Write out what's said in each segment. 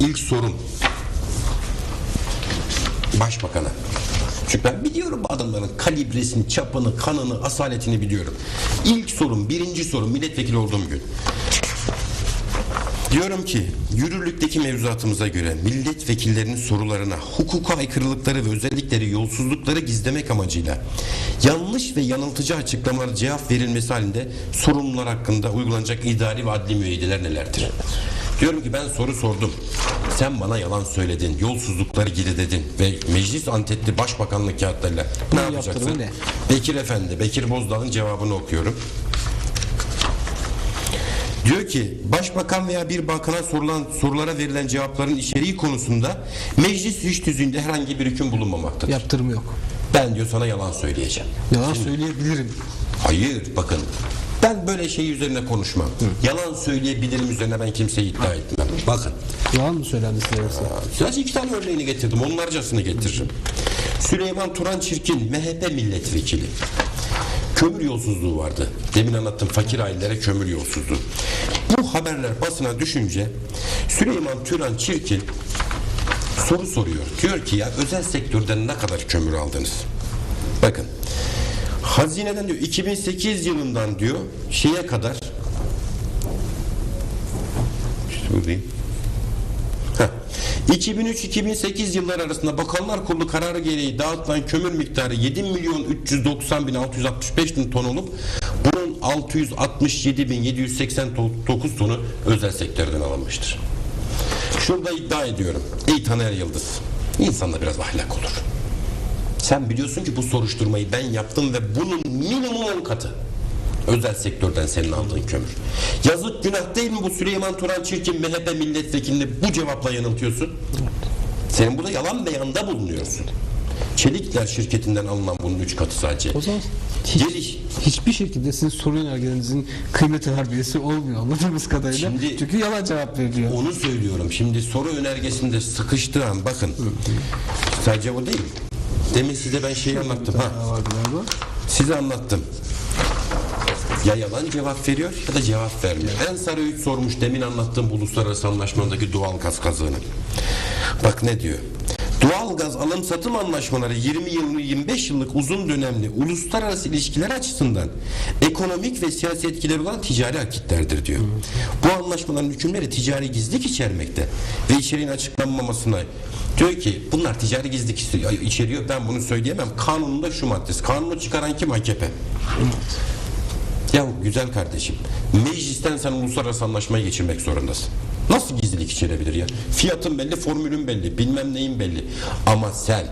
ilk sorum başbakana. Çünkü ben biliyorum bu adamların kalibresini, çapını, kanını, asaletini biliyorum. İlk sorum, birinci sorum milletvekili olduğum gün. Diyorum ki yürürlükteki mevzuatımıza göre milletvekillerinin sorularına hukuka aykırılıkları ve özellikleri yolsuzlukları gizlemek amacıyla yanlış ve yanıltıcı açıklamalar cevap verilmesi halinde sorumlular hakkında uygulanacak idari ve adli müeyyideler nelerdir? Diyorum ki ben soru sordum. Sen bana yalan söyledin, yolsuzlukları gizledin ve meclis antetli başbakanlık kağıtlarıyla ne Bunun yapacaksın? ne? Bekir Efendi, Bekir Bozdağ'ın cevabını okuyorum. Diyor ki başbakan veya bir bakana sorulan sorulara verilen cevapların içeriği konusunda meclis iş tüzüğünde herhangi bir hüküm bulunmamaktadır. Yaptırım yok. Ben diyor sana yalan söyleyeceğim. Yalan söyleyebilirim. Hayır bakın ben böyle şey üzerine konuşmam. Yalan söyleyebilirim üzerine ben kimseyi iddia etmem. Bakın Yalan mı söylendi size yoksa? sadece iki tane örneğini getirdim onlarcasını getiririm. Süleyman Turan Çirkin MHP milletvekili. Kömür yolsuzluğu vardı. Demin anlattım fakir ailelere kömür yolsuzluğu. Bu haberler basına düşünce Süleyman Turan Çirkin soru soruyor. Diyor ki ya özel sektörden ne kadar kömür aldınız? Bakın hazineden diyor 2008 yılından diyor şeye kadar işte buradayım. Heh. 2003-2008 yılları arasında Bakanlar Kurulu kararı gereği dağıtılan kömür miktarı 7 milyon 390 bin 665 bin ton olup bunun 667 bin 789 tonu özel sektörden alınmıştır. Şurada iddia ediyorum. Ey Taner Yıldız. İnsanda biraz ahlak olur. Sen biliyorsun ki bu soruşturmayı ben yaptım ve bunun minimum 10 katı. Özel sektörden senin aldığın kömür. Yazık günah değil mi bu Süleyman Turan Çirkin MHP milletvekilini bu cevapla yanıltıyorsun? Senin burada yalan beyanda bulunuyorsun. Çelikler şirketinden alınan bunun 3 katı sadece. O zaman hiç, Geliş. hiçbir şekilde sizin soru yönergelerinizin kıymeti harbiyesi olmuyor anladığımız kadarıyla. Şimdi- Çünkü yalan cevap veriliyor. Onu söylüyorum. Şimdi soru önergesinde sıkıştığı an bakın. Sadece o değil. Demin size ben şeyi anlattım. Ha. Size anlattım. Ya yalan cevap veriyor ya da cevap vermiyor. Ensar Öğüt sormuş demin anlattığım uluslararası anlaşmadaki doğal gaz kazığını. Bak ne diyor. Doğal gaz alım satım anlaşmaları 20 yıl 25 yıllık uzun dönemli uluslararası ilişkiler açısından ekonomik ve siyasi etkileri olan ticari akitlerdir diyor. Bu anlaşmaların hükümleri ticari gizlilik içermekte ve içeriğin açıklanmamasına diyor ki bunlar ticari gizlilik içeriyor ben bunu söyleyemem. Kanununda şu maddesi. Kanunu çıkaran kim AKP? Ya güzel kardeşim, meclisten sen uluslararası anlaşmayı geçirmek zorundasın. Nasıl gizlilik içerebilir ya? Fiyatın belli, formülün belli, bilmem neyin belli. Ama sen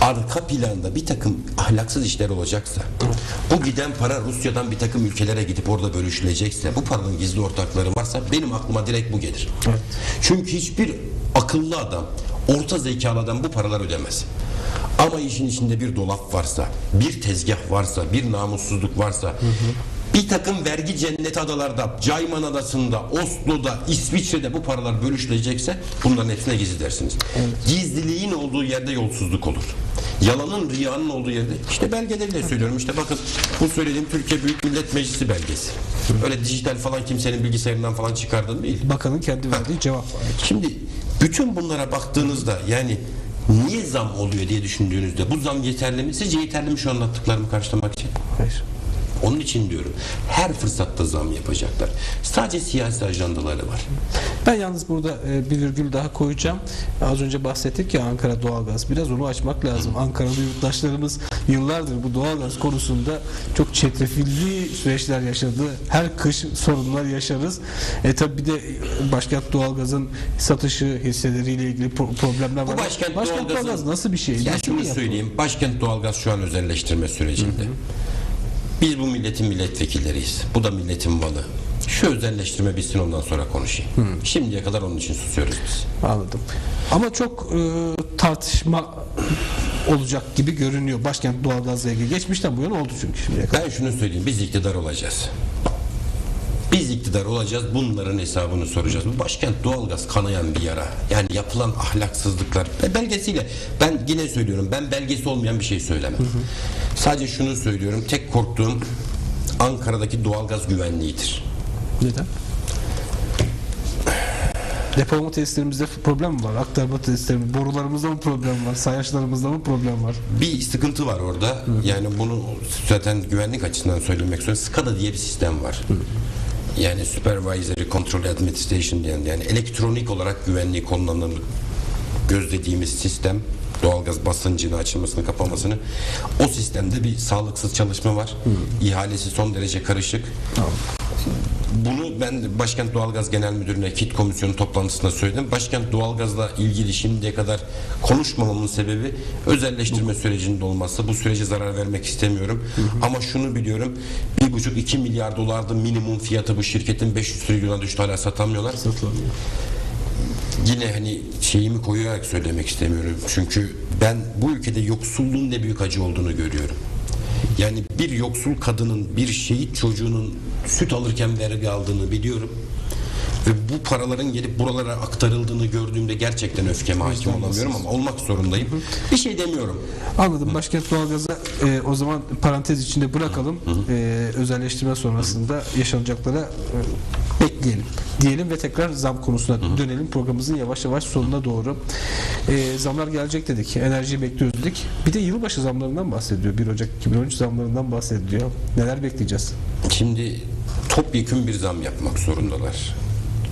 arka planda bir takım ahlaksız işler olacaksa, bu giden para Rusya'dan bir takım ülkelere gidip orada bölüşülecekse, bu paranın gizli ortakları varsa benim aklıma direkt bu gelir. Çünkü hiçbir akıllı adam, orta zekalı adam bu paralar ödemez. Ama işin içinde bir dolap varsa, bir tezgah varsa, bir namussuzluk varsa, bir takım vergi cenneti adalarda, Cayman Adası'nda, Oslo'da, İsviçre'de bu paralar bölüşülecekse bunların hepsine gizli dersiniz. Gizliliğin olduğu yerde yolsuzluk olur. Yalanın, riyanın olduğu yerde işte belgeleriyle söylüyorum. İşte bakın bu söylediğim Türkiye Büyük Millet Meclisi belgesi. Öyle dijital falan kimsenin bilgisayarından falan çıkardığım değil. Bakanın kendi verdiği cevap var. Şimdi bütün bunlara baktığınızda yani niye zam oluyor diye düşündüğünüzde bu zam yeterli mi? Sizce yeterli mi şu anlattıklarımı karşılamak için? Hayır. Onun için diyorum her fırsatta zam yapacaklar. Sadece siyasi ajandaları var. Ben yalnız burada e, bir virgül daha koyacağım. Az önce bahsettik ya Ankara doğalgaz. Biraz onu açmak lazım. Ankaralı yurttaşlarımız yıllardır bu doğalgaz konusunda çok çetrefilli süreçler yaşadı. Her kış sorunlar yaşarız. E tabi bir de başkent doğalgazın satışı hisseleriyle ilgili pro- problemler var. Bu başkent, doğalgazın- doğalgaz nasıl bir şey? Ya Nasıl şunu söyleyeyim. Başkent doğalgaz şu an özelleştirme sürecinde. Biz bu milletin milletvekilleriyiz. Bu da milletin malı. Şu özelleştirme bitsin ondan sonra konuşayım. Şimdiye kadar onun için susuyoruz biz. Anladım. Ama çok e, tartışma olacak gibi görünüyor. Başkent doğalgazla ilgili. Geçmişten bu yana oldu çünkü şimdiye kadar. Ben şunu söyleyeyim. Biz iktidar olacağız. Biz iktidar olacağız. Bunların hesabını soracağız. Bu başkent doğalgaz kanayan bir yara. Yani yapılan ahlaksızlıklar. Belgesiyle ben yine söylüyorum. Ben belgesi olmayan bir şey söylemem. Sadece şunu söylüyorum. Tek korktuğum Ankara'daki doğalgaz güvenliğidir. Neden? Depolama tesislerimizde problem mi var? Aktarma tesislerimizde, borularımızda mı problem var? Sayaçlarımızda mı problem var? Bir sıkıntı var orada. Yani bunu zaten güvenlik açısından söylemek istiyorum. SCADA diye bir sistem var. Yani Supervisory Control Administration diyen yani elektronik olarak güvenliği konulanır gözlediğimiz sistem doğalgaz basıncını açılmasını kapamasını o sistemde bir sağlıksız çalışma var. İhalesi son derece karışık. Bunu ben Başkent Doğalgaz Genel Müdürü'ne KİT komisyonu toplantısında söyledim. Başkent Doğalgaz'la ilgili şimdiye kadar konuşmamamın sebebi özelleştirme sürecinde olması. Bu sürece zarar vermek istemiyorum. Ama şunu biliyorum. 1,5-2 milyar dolardı minimum fiyatı bu şirketin 500 trilyona düştü hala satamıyorlar. Satılamıyor. Yine hani şeyimi koyarak söylemek istemiyorum. Çünkü ben bu ülkede yoksulluğun ne büyük acı olduğunu görüyorum. Yani bir yoksul kadının bir şehit çocuğunun süt alırken vergi aldığını biliyorum. Ve bu paraların gelip buralara aktarıldığını gördüğümde gerçekten öfkeme hakim olamıyorum ama olmak zorundayım. Bir şey demiyorum. Anladım. Başkent Doğalgaz'a e, o zaman parantez içinde bırakalım. E, özelleştirme sonrasında yaşanacaklara e, bekleyelim. Diyelim ve tekrar zam konusuna dönelim. Programımızın yavaş yavaş sonuna doğru. E, zamlar gelecek dedik. Enerjiyi bekliyoruz dedik. Bir de yılbaşı zamlarından bahsediyor. 1 Ocak 2013 zamlarından bahsediyor. Neler bekleyeceğiz? Şimdi topyekun bir zam yapmak zorundalar.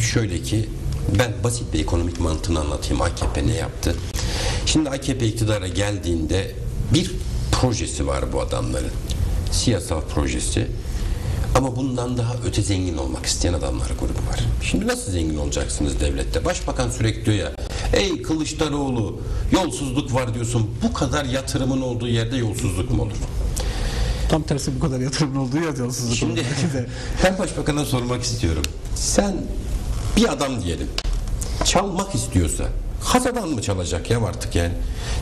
Şöyle ki ben basit bir ekonomik mantığını anlatayım AKP ne yaptı. Şimdi AKP iktidara geldiğinde bir projesi var bu adamların. Siyasal projesi. Ama bundan daha öte zengin olmak isteyen adamlar grubu var. Şimdi nasıl zengin olacaksınız devlette? Başbakan sürekli diyor ya, ey Kılıçdaroğlu yolsuzluk var diyorsun. Bu kadar yatırımın olduğu yerde yolsuzluk mu olur? Tam tersi bu kadar yatırımın olduğu yer yolsuzluk Şimdi ben başbakana sormak istiyorum. Sen bir adam diyelim çalmak istiyorsa kasadan mı çalacak ya artık yani?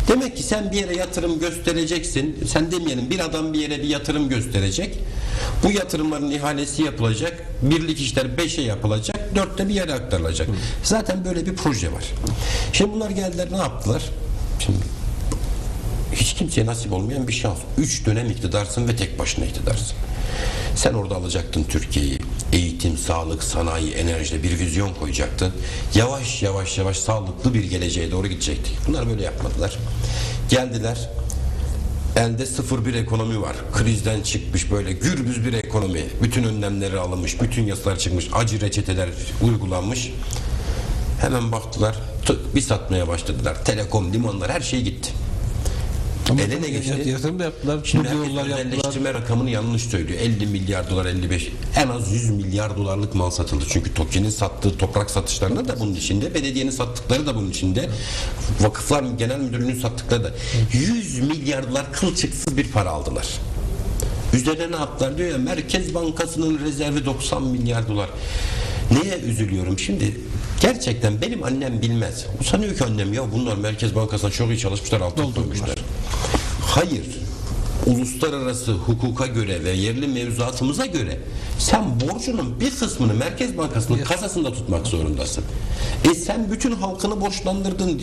Demek ki sen bir yere yatırım göstereceksin. Sen demeyelim bir adam bir yere bir yatırım gösterecek. Bu yatırımların ihalesi yapılacak. Birlik işler 5'e yapılacak. Dörtte bir yere aktarılacak. Zaten böyle bir proje var. Şimdi bunlar geldiler ne yaptılar? Şimdi hiç kimseye nasip olmayan bir şans. Üç dönem iktidarsın ve tek başına iktidarsın. Sen orada alacaktın Türkiye'yi. Eğitim, sağlık, sanayi, enerjide bir vizyon koyacaktın. Yavaş yavaş yavaş sağlıklı bir geleceğe doğru gidecektik. Bunlar böyle yapmadılar. Geldiler. Elde sıfır bir ekonomi var. Krizden çıkmış böyle gürbüz bir ekonomi. Bütün önlemleri alınmış, bütün yasalar çıkmış, acı reçeteler uygulanmış. Hemen baktılar, tık bir satmaya başladılar. Telekom, limanlar her şey gitti. Ama Ele ne geçti? Yatırım da yaptılar. Şimdi yollar yaptılar. rakamını yanlış söylüyor. 50 milyar dolar, 55. En az 100 milyar dolarlık mal satıldı. Çünkü TOKİ'nin sattığı toprak satışlarında da bunun içinde, belediyenin sattıkları da bunun içinde. Vakıflar Genel Müdürlüğü'nün sattıkları da 100 milyar dolar kılçıksız bir para aldılar. Üzerine ne yaptılar diyor ya Merkez Bankası'nın rezervi 90 milyar dolar. Neye üzülüyorum şimdi? Gerçekten benim annem bilmez. Sanıyor ki annem ya bunlar Merkez Bankası'na çok iyi çalışmışlar altın koymuşlar. Hayır. Uluslararası hukuka göre ve yerli mevzuatımıza göre sen borcunun bir kısmını Merkez Bankası'nın kasasında tutmak zorundasın. E sen bütün halkını borçlandırdın.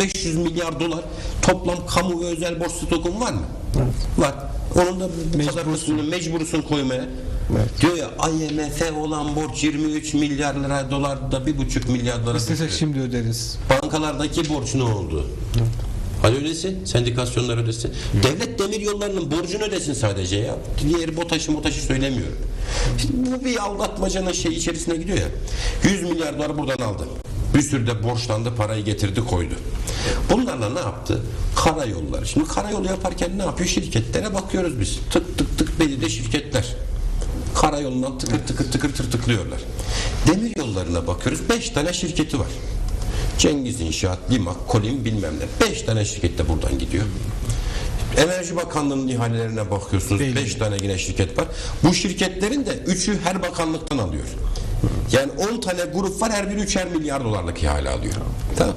400-500 milyar dolar toplam kamu ve özel borç stokun var mı? Var. Onun da bu kadar kısmını mecbursun koymaya. Diyor ya IMF'e olan borç 23 milyar lira dolar da 1,5 milyar dolara İstesek şimdi öderiz. Bankalardaki borç ne oldu? Hadi ödesin. Sendikasyonlar ödesin. Devlet demir yollarının borcunu ödesin sadece ya. Diğeri BOTAŞ'ı MOTAŞ'ı söylemiyorum. Şimdi bu bir aldatmacanın şey içerisine gidiyor ya. 100 milyar dolar buradan aldı. Bir sürü de borçlandı parayı getirdi koydu. Bunlarla ne yaptı? Karayolları. Şimdi karayolu yaparken ne yapıyor? Şirketlere bakıyoruz biz. Tık tık tık belirli şirketler. Karayolundan tıkır tıkır tıkır tır tıklıyorlar. Demir yollarına bakıyoruz. 5 tane şirketi var. Cengiz İnşaat, Limak, Kolim bilmem ne. Beş tane şirket de buradan gidiyor. Enerji Bakanlığı'nın ihalelerine bakıyorsunuz. Belli. Beş tane yine şirket var. Bu şirketlerin de üçü her bakanlıktan alıyor. Yani 10 tane grup var her biri üçer milyar dolarlık ihale alıyor. Tamam.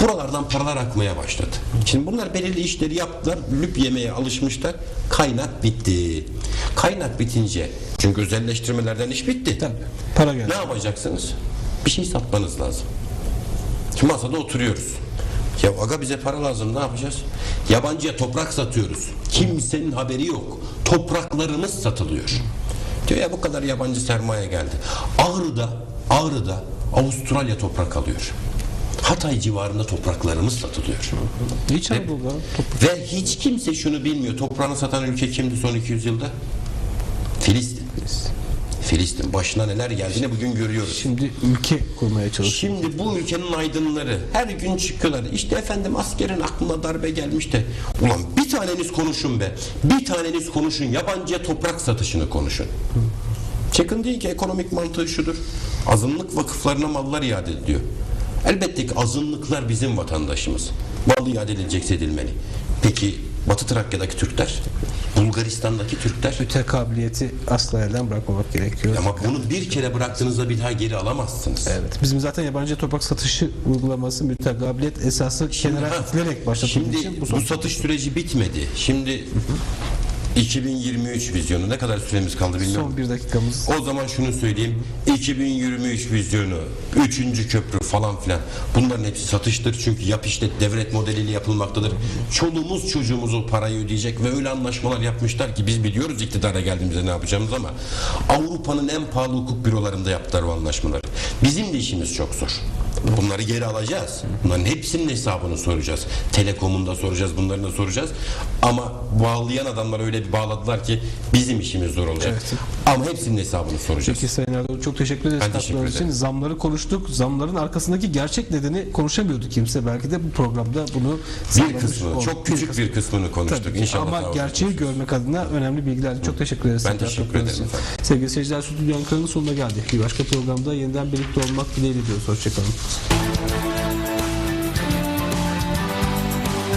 Buralardan paralar akmaya başladı. Şimdi bunlar belirli işleri yaptılar. Lüp yemeye alışmışlar. Kaynak bitti. Kaynak bitince çünkü özelleştirmelerden iş bitti. Tabii. Para geldi. Ne yapacaksınız? Bir şey satmanız lazım. Şimdi masada oturuyoruz. Ya aga bize para lazım ne yapacağız? Yabancıya toprak satıyoruz. Kimsenin haberi yok. Topraklarımız satılıyor. Diyor ya bu kadar yabancı sermaye geldi. Ağrı'da, Ağrı'da Avustralya toprak alıyor. Hatay civarında topraklarımız satılıyor. İç Anadolu'da top- Ve hiç kimse şunu bilmiyor. Toprağını satan ülke kimdi son 200 yılda? Filistin. Filistin. Başına neler geldiğini bugün görüyoruz. şimdi ülke kurmaya çalışıyor. Şimdi bu ülkenin aydınları her gün çıkıyorlar. İşte efendim askerin aklına darbe gelmiş de. Ulan bir taneniz konuşun be. Bir taneniz konuşun. Yabancıya toprak satışını konuşun. Çakın değil ki ekonomik mantığı şudur. Azınlık vakıflarına mallar iade ediliyor. Elbette ki azınlıklar bizim vatandaşımız. Mal iade edilecekse edilmeli. Peki Batı Trakya'daki Türkler, Bulgaristan'daki Türkler Mütekabiliyeti asla elden bırakmamak gerekiyor. ama bunu bir kere bıraktığınızda bir daha geri alamazsınız. Evet. Bizim zaten yabancı toprak satışı uygulaması mütekabiliyet esası kenara Ha, itilerek başlatıldığı Şimdi için bu bu satış süreci bitmedi. Şimdi 2023 vizyonu ne kadar süremiz kaldı bilmiyorum. Son bir dakikamız. O zaman şunu söyleyeyim. 2023 vizyonu, 3. köprü falan filan. Bunların hepsi satıştır. Çünkü yap işlet devlet modeliyle yapılmaktadır. Çoluğumuz çocuğumuz o parayı ödeyecek ve öyle anlaşmalar yapmışlar ki biz biliyoruz iktidara geldiğimizde ne yapacağımız ama Avrupa'nın en pahalı hukuk bürolarında yaptılar o anlaşmaları. Bizim de işimiz çok zor. Bunları geri alacağız. Bunların hepsinin hesabını soracağız. Telekom'un da soracağız, bunların da soracağız. Ama bağlayan adamlar öyle bir bağladılar ki bizim işimiz zor olacak. Evet. Ama hepsinin hesabını soracağız. Peki Sayın Erdoğan çok teşekkür ederiz Ben teşekkür katkılarınız için. ederim. Zamları konuştuk. Zamların arkasındaki gerçek nedeni konuşamıyordu kimse. Belki de bu programda bunu Bir kısmını, çok küçük bir kısmını konuştuk. Tabii ki. İnşallah Ama gerçeği konuşuruz. görmek adına önemli bilgiler. Çok teşekkür ederiz. Ben teşekkür ederim efendim. Sevgili seyirciler, Stüdyo Ankara'nın sonuna geldik. Bir başka programda yeniden birlikte olmak dileğiyle diyoruz. Hoşçakalın. Podcast.